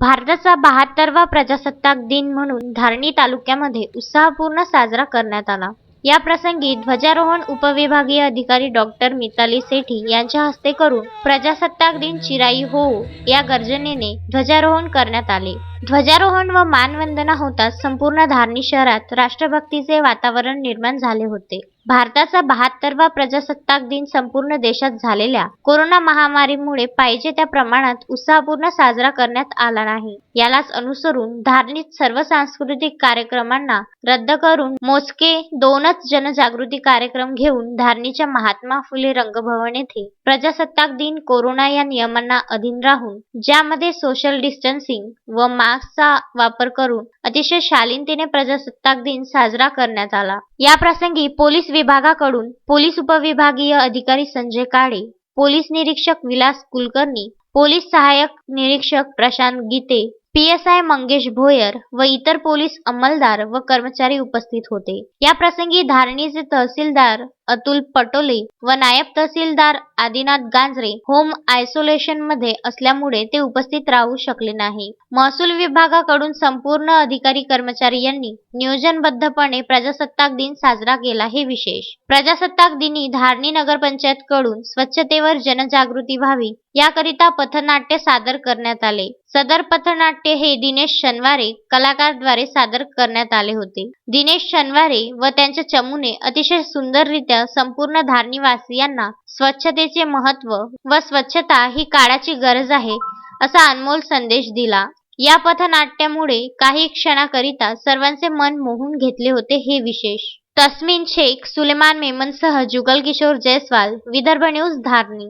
भारताचा बहात्तरवा प्रजासत्ताक दिन म्हणून धारणी तालुक्यामध्ये उत्साहपूर्ण साजरा करण्यात आला. या प्रसंगी ध्वजारोहण उपविभागीय अधिकारी डॉक्टर मिताली सेठी यांच्या हस्ते करून प्रजासत्ताक दिन चिराई होऊ या गर्जनेने ध्वजारोहण करण्यात आले. ध्वजारोहण व मानवंदना होताच संपूर्ण धारणी शहरात राष्ट्रभक्तीचे वातावरण निर्माण झाले होते. भारताचा बहात्तरवा प्रजासत्ताक दिन संपूर्ण देशात झालेल्या कोरोना महामारीमुळे पाहिजे त्या प्रमाणात उत्साहपूर्ण साजरा करण्यात आला नाही. यालाच अनुसरून धार्मिक सर्व सांस्कृतिक कार्यक्रमांना रद्द करून मोजके दोनच जनजागृती कार्यक्रम घेऊन धारणीच्या महात्मा फुले रंगभवन येथे प्रजासत्ताक दिन कोरोना या नियमांना अधीन राहून ज्यामध्ये सोशल डिस्टन्सिंग व मास्कचा वापर करून अतिशय शालीनतेने प्रजासत्ताक दिन साजरा करण्यात आला. या प्रसंगी पोलीस विभागाकडून पोलीस उपविभागीय अधिकारी संजय काळे पोलीस निरीक्षक विलास कुलकर्णी पोलीस सहाय्यक निरीक्षक प्रशांत गीते पीएसआय मंगेश भोयर व इतर पोलीस अंमलदार व कर्मचारी उपस्थित होते. या प्रसंगी धारणीचे तहसीलदार अतुल पटोले व नायब तहसीलदार आदिनाथ गांजरे होम आयसोलेशनमध्ये असल्यामुळे ते उपस्थित राहू शकले नाही. महसूल विभागाकडून संपूर्ण अधिकारी कर्मचारी यांनी नियोजनबद्धपणे प्रजासत्ताक दिन साजरा केला हे विशेष. प्रजासत्ताक दिनी धारणी नगरपंचायत कडून स्वच्छतेवर जनजागृती व्हावी याकरिता पथनाट्य सादर करण्यात आले. सदर पथनाट्य हे दिनेश शनवारे कलाकारद्वारे सादर करण्यात आले होते. दिनेश शनवारे व त्यांच्या चमूने अतिशय सुंदररित्या संपूर्ण धारणीवासियांना स्वच्छतेचे महत्त्व व स्वच्छता ही काळाची गरज आहे असा अनमोल संदेश दिला. या पथनाट्यामुळे काही क्षणाकरिता सर्वांचे मन मोहून घेतले होते हे विशेष. तस्मिन शेख सुलेमान मेमनसह जुगल किशोर जयस्वाल विदर्भ न्यूज धारणी.